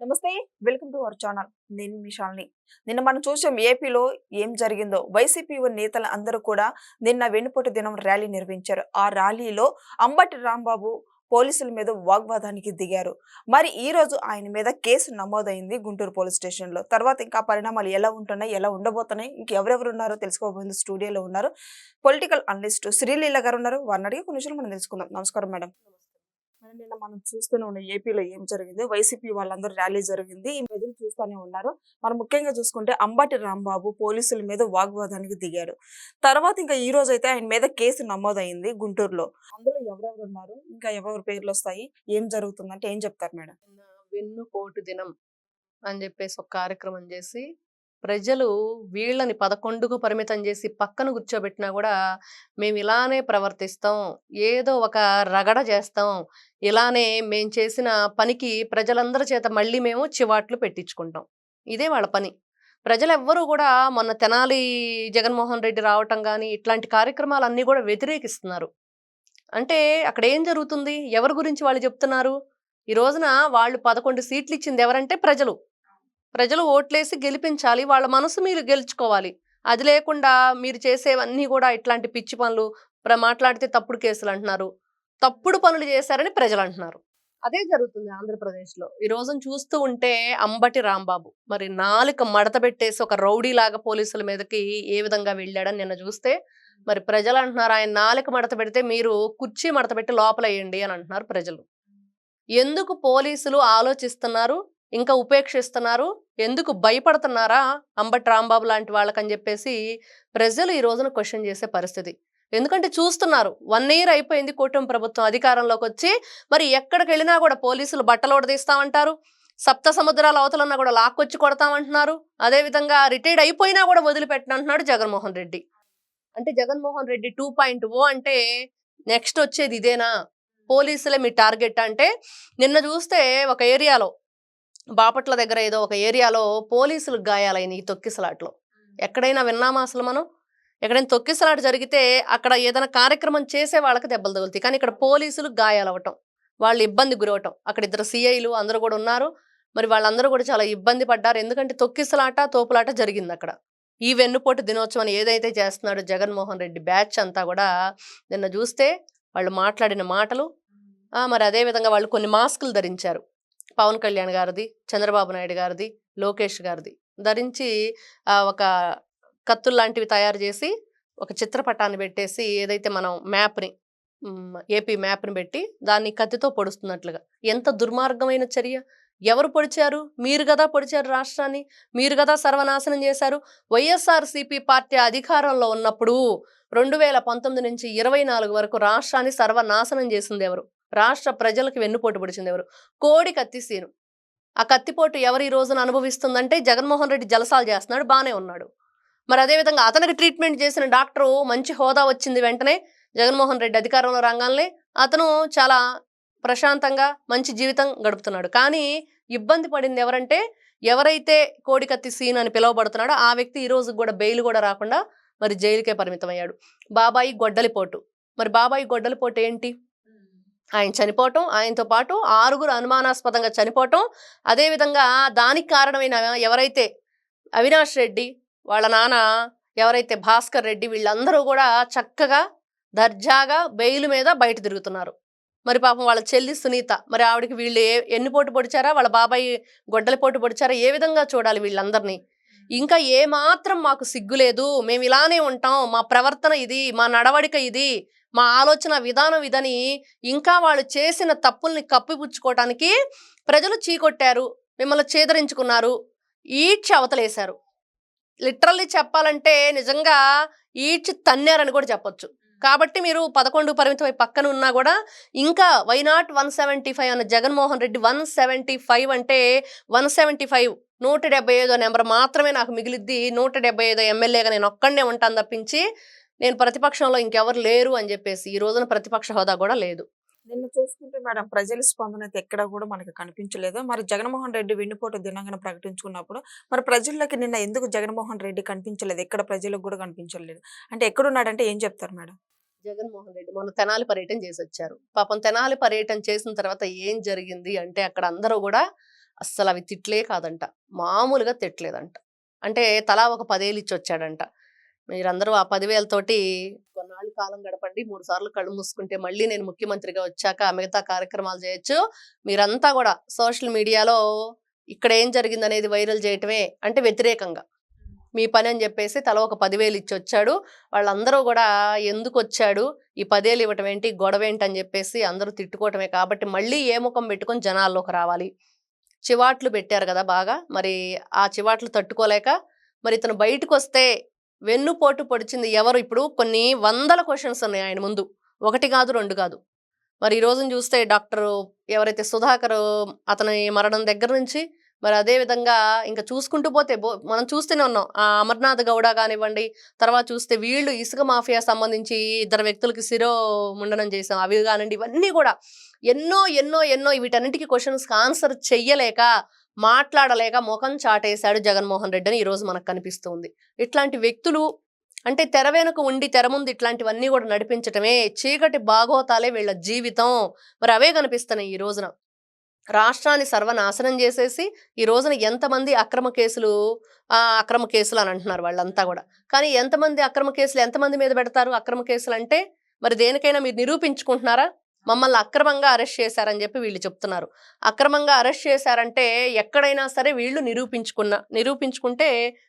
నమస్తే welcome to our channel. నేను మిషాల్ని నిన్న మనం చూసాం ఏపీలో ఏం జరిగిందో. వైసీపీ నేతలు అందరూ కూడా నిన్న వెన్నుపోటు దినం ర్యాలీ నిర్వహించారు. ఆ ర్యాలీలో అంబటి రాంబాబు పోలీసుల మీద వాగ్వాదానికి దిగారు. మరి ఈ రోజు ఆయన మీద కేసు నమోదైంది గుంటూరు పోలీస్ స్టేషన్లో తర్వాత ఇంకా పరిణామాలు ఎలా ఉంటున్నాయి ఎలా ఉండబోతున్నాయి ఇంకెవరెవరు ఉన్నారో తెలుసుకోబోయింది స్టూడియోలో ఉన్నారు. పొలిటికల్ అనలిస్ట్ శ్రీలీల గారు ఉన్నారు. వారిని అడిగి కొన్ని విషయాలు మనం తెలుసుకుందాం. నమస్కారం మేడం. నిన్న మనం చూస్తూనే ఉన్నాం ఏపీలో ఏం జరిగింది వైసీపీ వాళ్ళందరూ ర్యాలీ జరిగింది ఈ ప్రజలు చూస్తూనే ఉన్నారు. మనం ముఖ్యంగా చూసుకుంటే అంబటి రాంబాబు పోలీసుల మీద వాగ్వాదానికి దిగాడు. తర్వాత ఇంకా ఈ రోజు అయితే ఆయన మీద కేసు నమోదైంది గుంటూరులో. అందులో ఎవరెవరు ఉన్నారు? ఇంకా ఎవరెవరు పేర్లు వస్తాయి? ఏం జరుగుతుందంటే ఏం చెప్తారు మేడం? నిన్న వెన్నుపోటు దినం అని చెప్పేసి ఒక కార్యక్రమం చేసి ప్రజలు వీళ్ళని పదకొండుకు పరిమితం చేసి పక్కన కూర్చోబెట్టినా కూడా మేము ఇలానే ప్రవర్తిస్తాం ఏదో ఒక రగడ చేస్తాం ఇలానే మేము చేసిన పనికి ప్రజలందరి చేత మళ్ళీ మేము చివాట్లు పెట్టించుకుంటాం. ఇదే వాళ్ళ పని. ప్రజలు ఎవ్వరూ కూడా మొన్న తెనాలి జగన్మోహన్ రెడ్డి రావటం కానీ ఇట్లాంటి కార్యక్రమాలన్నీ కూడా వ్యతిరేకిస్తున్నారు. అంటే అక్కడ ఏం జరుగుతుంది? ఎవరి గురించి వాళ్ళు చెప్తున్నారు? ఈ రోజున వాళ్ళు పదకొండు సీట్లు ఇచ్చింది ఎవరంటే ప్రజలు. ప్రజలు ఓట్లేసి గెలిపించాలి వాళ్ళ మనసు మీరు గెలుచుకోవాలి. అది లేకుండా మీరు చేసేవన్నీ కూడా ఇట్లాంటి పిచ్చి పనులు మాట్లాడితే తప్పుడు కేసులు అంటున్నారు. తప్పుడు పనులు చేశారని ప్రజలు అంటున్నారు. అదే జరుగుతుంది ఆంధ్రప్రదేశ్లో. ఈ రోజున చూస్తూ ఉంటే అంబటి రాంబాబు మరి నాలుక మడత పెట్టేసి ఒక రౌడీ లాగా పోలీసుల మీదకి ఏ విధంగా వెళ్ళాడని నిన్న చూస్తే మరి ప్రజలు అంటున్నారు ఆయన నాలుక మడత పెడితే మీరు కుర్చీ మడత పెట్టి లోపల వేయండి అని అంటున్నారు ప్రజలు. ఎందుకు పోలీసులు ఆలోచిస్తున్నారు? ఇంకా ఉపేక్షిస్తున్నారు. ఎందుకు భయపడుతున్నారా అంబటి రాంబాబు లాంటి వాళ్ళకని చెప్పేసి ప్రజలు ఈ రోజున క్వశ్చన్ చేసే పరిస్థితి. ఎందుకంటే చూస్తున్నారు వన్ ఇయర్ అయిపోయింది కూటమి ప్రభుత్వం అధికారంలోకి వచ్చి మరి ఎక్కడికి వెళ్ళినా కూడా పోలీసులు బట్టలు ఉడదీస్తామంటారు సప్త సముద్రాల అవతలన్నా కూడా లాక్కొచ్చి కొడతామంటున్నారు అదేవిధంగా రిటైర్డ్ అయిపోయినా కూడా వదిలిపెట్టనంటున్నాడు జగన్మోహన్ రెడ్డి. అంటే Jaganmohan Reddy two point O అంటే నెక్స్ట్ వచ్చేది ఇదేనా? పోలీసులే మీ టార్గెట్ అంటే నిన్న చూస్తే ఒక ఏరియాలో బాపట్ల దగ్గర ఏదో ఒక ఏరియాలో పోలీసులకు గాయాలైన ఈ తొక్కిసలాట్లో. ఎక్కడైనా విన్నామా అసలు మనం? ఎక్కడైనా తొక్కిసలాట జరిగితే అక్కడ ఏదైనా కార్యక్రమం చేసే వాళ్ళకి దెబ్బలు తగులుతాయి. కానీ ఇక్కడ పోలీసులు గాయాలవ్వటం వాళ్ళు ఇబ్బంది గురవటం అక్కడ ఇద్దరు సిఐలు అందరూ కూడా ఉన్నారు. మరి వాళ్ళందరూ కూడా చాలా ఇబ్బంది పడ్డారు. ఎందుకంటే తొక్కిసలాట తోపులాట జరిగింది అక్కడ. ఈ వెన్నుపోటు దినోత్సవం ఏదైతే చేస్తున్నాడో జగన్మోహన్ రెడ్డి బ్యాచ్ అంతా కూడా నిన్న చూస్తే వాళ్ళు మాట్లాడిన మాటలు మరి అదే విధంగా వాళ్ళు కొన్ని మాస్కులు ధరించారు. పవన్ కళ్యాణ్ గారిది చంద్రబాబు నాయుడు గారిది లోకేష్ గారిది ధరించి ఒక కత్తులు లాంటివి తయారు చేసి ఒక చిత్రపటాన్ని పెట్టేసి ఏదైతే మనం మ్యాప్ని ఏపీ మ్యాప్ని పెట్టి దాన్ని కత్తితో పొడుస్తున్నట్లుగా. ఎంత దుర్మార్గమైన చర్య! ఎవరు పొడిచారు? మీరు కదా పొడిచారు రాష్ట్రాన్ని మీరు కదా సర్వనాశనం చేశారు. వైఎస్ఆర్సీపీ పార్టీ అధికారంలో ఉన్నప్పుడు రెండు వేల పంతొమ్మిది నుంచి ఇరవై నాలుగు వరకు రాష్ట్రాన్ని సర్వనాశనం చేసింది ఎవరు? రాష్ట్ర ప్రజలకు వెన్నుపోటు పొడిచింది ఎవరు? కోడి కత్తిసీను ఆ కత్తిపోటు ఎవరు ఈ రోజున అనుభవిస్తుందంటే జగన్మోహన్ రెడ్డి జలసాలు చేస్తున్నాడు బాగానే ఉన్నాడు. మరి అదేవిధంగా అతనికి ట్రీట్మెంట్ చేసిన డాక్టరు మంచి హోదా వచ్చింది వెంటనే జగన్మోహన్ రెడ్డి అధికారంలో రాగానే అతను చాలా ప్రశాంతంగా మంచి జీవితం గడుపుతున్నాడు. కానీ ఇబ్బంది పడింది ఎవరంటే ఎవరైతే కోడికత్తి సీన్ అని పిలువబడుతున్నాడో ఆ వ్యక్తి ఈ రోజు కూడా బెయిల్ కూడా రాకుండా మరి జైలుకే పరిమితమయ్యాడు. బాబాయి గొడ్డలిపోటు మరి బాబాయి గొడ్డలిపోటు ఏంటి? ఆయన చనిపోవటం ఆయనతో పాటు ఆరుగురు అనుమానాస్పదంగా చనిపోవటం. అదేవిధంగా దానికి కారణమైన ఎవరైతే అవినాష్ రెడ్డి వాళ్ళ నాన్న ఎవరైతే భాస్కర్ రెడ్డి వీళ్ళందరూ కూడా చక్కగా దర్జాగా బెయిల్ మీద బయట తిరుగుతున్నారు. మరి పాపం వాళ్ళ చెల్లి సునీత మరి ఆవిడకి వీళ్ళు ఏ ఎన్ని పోటు పొడిచారా? వాళ్ళ బాబాయ్ గొడ్డలి పోటు పొడిచారా? ఏ విధంగా చూడాలి వీళ్ళందరినీ? ఇంకా ఏమాత్రం మాకు సిగ్గు లేదు. మేము ఇలానే ఉంటాం. మా ప్రవర్తన ఇది మా నడవడిక ఇది మా ఆలోచన విధానం ఇదని ఇంకా వాళ్ళు చేసిన తప్పుల్ని కప్పిపుచ్చుకోవటానికి ప్రజలు చీకొట్టారు. మిమ్మల్ని చేదరించుకున్నారు. ఈడ్చి అవతలేశారు. లిటరల్లీ చెప్పాలంటే నిజంగా ఈడ్చి తన్నారని కూడా చెప్పొచ్చు. కాబట్టి మీరు పదకొండు పరిమితమై పక్కన ఉన్నా కూడా ఇంకా why not one seventy five అన్న Jaganmohan Reddy one seventy five అంటే వన్ సెవెంటీ ఫైవ్ నూట డెబ్బై ఐదో నెంబర్ మాత్రమే నాకు మిగిలిద్ది. నూట డెబ్బై ఐదో ఎమ్మెల్యేగా నేను ఒక్కడనే ఉంటాను తప్పించి నేను ప్రతిపక్షంలో ఇంకెవరు లేరు అని చెప్పేసి ఈ రోజున ప్రతిపక్ష హోదా కూడా లేదు. నిన్న చూసుకుంటే మేడం ప్రజల స్పందన అయితే ఎక్కడ కూడా మనకి కనిపించలేదు. మరి జగన్మోహన్ రెడ్డి వెన్నుపోటు దినంగా ప్రకటించుకున్నప్పుడు మరి ప్రజల్లోకి నిన్న ఎందుకు జగన్మోహన్ రెడ్డి కనిపించలేదు? ఎక్కడ ప్రజలకు కూడా కనిపించలేదు. అంటే ఎక్కడున్నాడంటే ఏం చెప్తారు మేడం? జగన్మోహన్ రెడ్డి మొన్న తెనాలి పర్యటన చేసి వచ్చారు పాపం తెనాలి పర్యటన చేసిన తర్వాత ఏం జరిగింది అంటే అక్కడ అందరూ కూడా అస్సలు అవి తిట్లే కాదంట. మామూలుగా తిట్టలేదంట అంటే తలా ఒక పదేళ్ళు ఇచ్చి వచ్చాడంట మీరందరూ ఆ పదివేలతోటి కొన్నాళ్ళు కాలం గడపండి మూడు సార్లు కళ్ళు మూసుకుంటే మళ్ళీ నేను ముఖ్యమంత్రిగా వచ్చాక మిగతా కార్యక్రమాలు చేయొచ్చు. మీరంతా కూడా సోషల్ మీడియాలో ఇక్కడ ఏం జరిగింది అనేది వైరల్ చేయటమే అంటే వ్యతిరేకంగా. మీ పని అని చెప్పేసి తల ఒక పదివేలు ఇచ్చి వచ్చాడు వాళ్ళందరూ కూడా ఎందుకు వచ్చాడు ఈ పదేలు ఇవ్వటం ఏంటి? గొడవ ఏంటి అని చెప్పేసి అందరూ తిట్టుకోవటమే కాబట్టి మళ్ళీ ఏ ముఖం పెట్టుకొని జనాల్లోకి రావాలి. చివాట్లు పెట్టారు కదా బాగా. మరి ఆ చివాట్లు తట్టుకోలేక మరి ఇతను బయటకు వస్తే వెన్నుపోటు పొడిచింది ఎవరు? ఇప్పుడు కొన్ని వందల క్వశ్చన్స్ ఉన్నాయి ఆయన ముందు. ఒకటి కాదు రెండు కాదు. మరి ఈ రోజున చూస్తే డాక్టరు ఎవరైతే సుధాకర్ అతని మరణం దగ్గర నుంచి మరి అదే విధంగా ఇంకా చూసుకుంటూ పోతే బో- మనం చూస్తూనే ఉన్నాం. ఆ అమర్నాథ్ గౌడ కానివ్వండి తర్వాత చూస్తే వీళ్ళు ఇసుక మాఫియా సంబంధించి ఇద్దరు వ్యక్తులకి శిరో ముండనం చేసాం అవి కానివ్వండి ఇవన్నీ కూడా ఎన్నో ఎన్నో ఎన్నో వీటన్నిటికీ క్వశ్చన్స్ ఆన్సర్ చెయ్యలేక మాట్లాడలేక ముఖం చాటేశాడు జగన్మోహన్ రెడ్డి అని ఈరోజు మనకు కనిపిస్తుంది. ఇట్లాంటి వ్యక్తులు అంటే తెర వెనుక ఉండి తెర ముందు ఇట్లాంటివన్నీ కూడా నడిపించటమే చీకటి బాగోతాలే వీళ్ళ జీవితం. మరి అవే కనిపిస్తున్నాయి ఈ రోజున. రాష్ట్రాన్ని సర్వనాశనం చేసేసి ఈ రోజున ఎంతమంది అక్రమ కేసులు అక్రమ కేసులు అని అంటున్నారు వాళ్ళంతా కూడా. కానీ ఎంతమంది అక్రమ కేసులు ఎంతమంది మీద పెడతారు అక్రమ కేసులు అంటే? మరి దేనికైనా మీరు నిరూపించుకుంటున్నారా? మమ్మల్ని అక్రమంగా అరెస్ట్ చేశారని చెప్పి వీళ్ళు చెప్తున్నారు. అక్రమంగా అరెస్ట్ చేశారంటే ఎక్కడైనా సరే వీళ్ళు నిరూపించుకున్న నిరూపించుకుంటే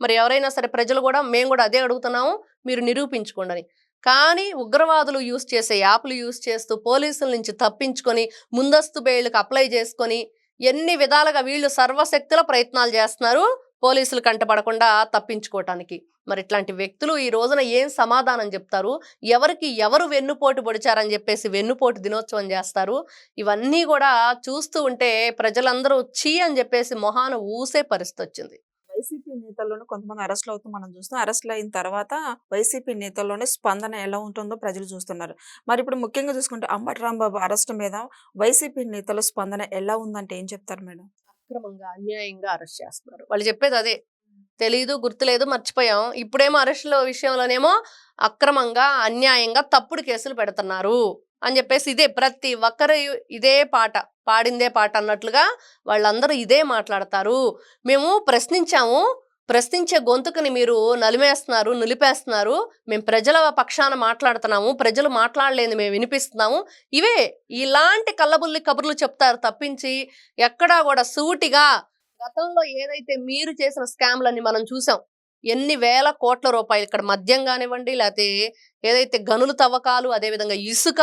మరి ఎవరైనా సరే ప్రజలు కూడా మేము కూడా అదే అడుగుతున్నాము మీరు నిరూపించుకోండి కానీ ఉగ్రవాదులు యూస్ చేసే యాప్లు యూస్ చేస్తూ పోలీసుల నుంచి తప్పించుకొని ముందస్తు బెయిల్కి అప్లై చేసుకొని ఎన్ని విధాలుగా వీళ్ళు సర్వశక్తుల ప్రయత్నాలు చేస్తున్నారు పోలీసులు కంటపడకుండా తప్పించుకోవటానికి మరి ఇట్లాంటి వ్యక్తులు ఈ రోజున ఏం సమాధానం చెప్తారు? ఎవరికి ఎవరు వెన్నుపోటు పొడిచారని చెప్పేసి వెన్నుపోటు దినోత్సవం చేస్తారు? ఇవన్నీ కూడా చూస్తూ ఉంటే ప్రజలందరూ చీ అని చెప్పేసి మొహాన ఊసే పరిస్థితి వచ్చింది. వైసీపీ నేతల్లోనే కొంతమంది అరెస్టులు అవుతూ మనం చూస్తున్నాం. అరెస్టులు అయిన తర్వాత వైసీపీ నేతల్లోనే స్పందన ఎలా ఉంటుందో ప్రజలు చూస్తున్నారు. మరి ఇప్పుడు ముఖ్యంగా చూసుకుంటే అంబటి రాంబాబు అరెస్ట్ మీద వైసీపీ నేతల స్పందన ఎలా ఉందంటే ఏం చెప్తారు మేడం? అక్రమంగా అన్యాయంగా అరెస్ట్ చేస్తున్నారు. వాళ్ళు చెప్పేది అదే. తెలీదు గుర్తులేదు మర్చిపోయాం. ఇప్పుడేమో అరెస్టుల విషయంలోనేమో అక్రమంగా అన్యాయంగా తప్పుడు కేసులు పెడుతున్నారు. అని చెప్పేసి ఇదే ప్రతి ఒక్కరు ఇదే పాట పాడిందే పాట అన్నట్లుగా వాళ్ళందరూ ఇదే మాట్లాడతారు. మేము ప్రశ్నించాము. ప్రశ్నించే గొంతుకుని మీరు నలిమేస్తున్నారు నిలిపేస్తున్నారు. మేము ప్రజల పక్షాన మాట్లాడుతున్నాము. ప్రజలు మాట్లాడలేని మేము వినిపిస్తున్నాము. ఇవే ఇలాంటి కళ్ళబుల్లి కబుర్లు చెప్తారు తప్పించి ఎక్కడా కూడా సూటిగా గతంలో ఏదైతే మీరు చేసిన స్కామ్లని మనం చూసాం. ఎన్ని వేల కోట్ల రూపాయలు ఇక్కడ మద్యం కానివ్వండి లేకపోతే ఏదైతే గనులు తవ్వకాలు అదేవిధంగా ఇసుక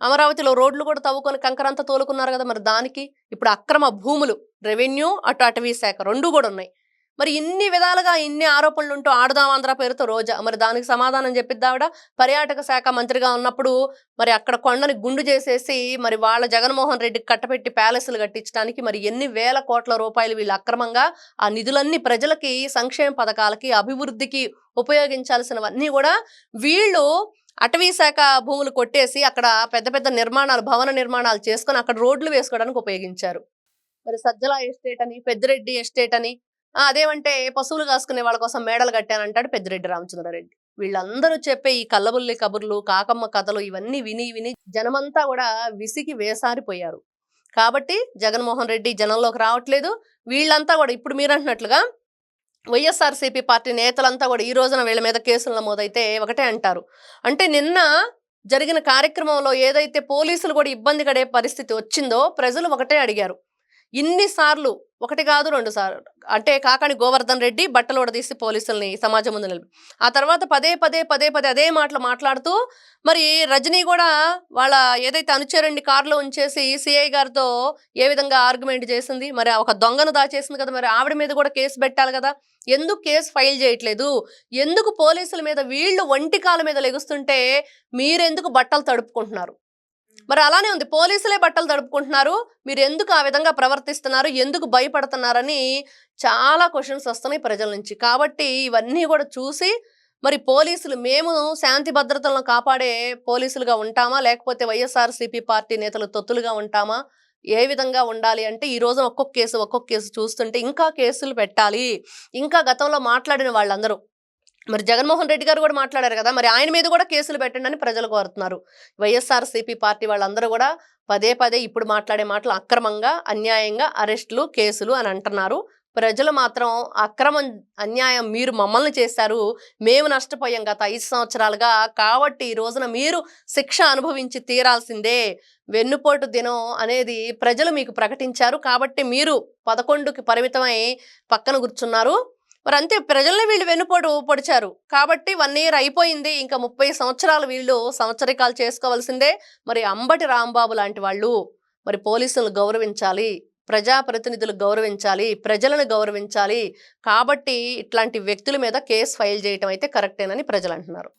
అమరావతిలో రోడ్లు కూడా తవ్వుకొని కంకరంతా తోలుకున్నారు కదా మరి దానికి. ఇప్పుడు అక్రమ భూములు రెవెన్యూ అటు అటవీ శాఖ రెండు కూడా ఉన్నాయి. మరి ఇన్ని విధాలుగా ఇన్ని ఆరోపణలు ఉంటూ ఆడదాం ఆంధ్ర పేరుతో రోజా. మరి దానికి సమాధానం చెప్పిద్దావిడ పర్యాటక శాఖ మంత్రిగా ఉన్నప్పుడు మరి అక్కడ కొండని గుండు చేసేసి మరి వాళ్ళ జగన్మోహన్ రెడ్డికి కట్టపెట్టి ప్యాలెస్లు కట్టించడానికి మరి ఎన్ని వేల కోట్ల రూపాయలు వీళ్ళు అక్రమంగా ఆ నిధులన్నీ ప్రజలకి సంక్షేమ పథకాలకి అభివృద్ధికి ఉపయోగించాల్సినవన్నీ కూడా వీళ్ళు అటవీ శాఖ భూములు కొట్టేసి అక్కడ పెద్ద పెద్ద నిర్మాణాలు భవన నిర్మాణాలు చేసుకొని అక్కడ రోడ్లు వేసుకోవడానికి ఉపయోగించారు. మరి సజ్జల ఎస్టేట్ అని పెద్దిరెడ్డి ఎస్టేట్ అని అదేమంటే పశువులు కాసుకునే వాళ్ళ కోసం మేడలు కట్టానంటాడు పెద్దిరెడ్డి రామచంద్రారెడ్డి. వీళ్ళందరూ చెప్పే ఈ కల్లబుల్లి కబుర్లు కాకమ్మ కథలు ఇవన్నీ విని విని జనమంతా కూడా విసిగి వేసారిపోయారు. కాబట్టి జగన్మోహన్ రెడ్డి జనంలోకి రావట్లేదు. వీళ్ళంతా కూడా ఇప్పుడు మీరు అంటున్నట్లుగా వైఎస్ఆర్సీపీ పార్టీ నేతలంతా కూడా ఈ రోజున వీళ్ళ మీద కేసులు నమోదైతే ఒకటే అంటారు. అంటే నిన్న జరిగిన కార్యక్రమంలో ఏదైతే పోలీసులు కూడా ఇబ్బంది పడే పరిస్థితి వచ్చిందో ప్రజలు ఒకటే అడిగారు. ఇన్నిసార్లు ఒకటి కాదు రెండు సార్ అంటే కాకాని గోవర్ధన్ రెడ్డి బట్టలు ఉడదీసి పోలీసుల్ని సమాజం ముందు నిలిపి ఆ తర్వాత పదే పదే పదే పదే అదే మాటలు మాట్లాడుతూ మరి రజనీ కూడా వాళ్ళ ఏదైతే అనుచరుణ్ణి కారులో ఉంచేసి సిఐ గారితో ఏ విధంగా ఆర్గ్యుమెంట్ చేసింది? మరి ఒక దొంగను దాచేసింది కదా మరి ఆవిడ మీద కూడా కేసు పెట్టాలి కదా? ఎందుకు కేసు ఫైల్ చేయట్లేదు? ఎందుకు పోలీసుల మీద వీళ్ళు ఒంటి కాళ్ళ మీద లెగుస్తుంటే మీరెందుకు బట్టలు తడుపుకుంటున్నారు? మరి అలానే ఉంది. పోలీసులే బట్టలు తడుపుకుంటున్నారు. మీరు ఎందుకు ఆ విధంగా ప్రవర్తిస్తున్నారు? ఎందుకు భయపడుతున్నారని చాలా క్వశ్చన్స్ వస్తున్నాయి ప్రజల నుంచి. కాబట్టి ఇవన్నీ కూడా చూసి మరి పోలీసులు మేము శాంతి భద్రతలను కాపాడే పోలీసులుగా ఉంటామా? లేకపోతే వైఎస్ఆర్సీపీ పార్టీ నేతలు తొత్తులుగా ఉంటామా? ఏ విధంగా ఉండాలి అంటే ఈ రోజు ఒక్కొక్క కేసు ఒక్కొక్క కేసు చూస్తుంటే ఇంకా కేసులు పెట్టాలి. ఇంకా గతంలో మాట్లాడిన వాళ్ళందరూ మరి జగన్మోహన్ రెడ్డి గారు కూడా మాట్లాడారు కదా మరి ఆయన మీద కూడా కేసులు పెట్టండి అని ప్రజలు కోరుతున్నారు. వైఎస్ఆర్సీపీ పార్టీ వాళ్ళందరూ కూడా పదే పదే ఇప్పుడు మాట్లాడే మాటలు అక్రమంగా అన్యాయంగా అరెస్టులు కేసులు అని అంటున్నారు. ప్రజలు మాత్రం అక్రమం అన్యాయం మీరు మమ్మల్ని చేశారు మేము నష్టపోయాం గత ఐదు సంవత్సరాలుగా కాబట్టి ఈ రోజున మీరు శిక్ష అనుభవించి తీరాల్సిందే. వెన్నుపోటు దినం అనేది ప్రజలు మీకు ప్రకటించారు కాబట్టి మీరు పదకొండుకి పరిమితమై పక్కన కూర్చున్నారు. మరి అంతే ప్రజల్ని వీళ్ళు వెన్నుపోటు పొడిచారు. కాబట్టి వన్ ఇయర్ అయిపోయింది. ఇంకా ముప్పై సంవత్సరాలు వీళ్ళు సంవత్సరికాలు చేసుకోవాల్సిందే. మరి అంబటి రాంబాబు లాంటి వాళ్ళు మరి పోలీసులను గౌరవించాలి. ప్రజాప్రతినిధులు గౌరవించాలి. ప్రజలను గౌరవించాలి. కాబట్టి ఇట్లాంటి వ్యక్తుల మీద కేసు ఫైల్ చేయటం అయితే కరెక్టేనని ప్రజలు అంటున్నారు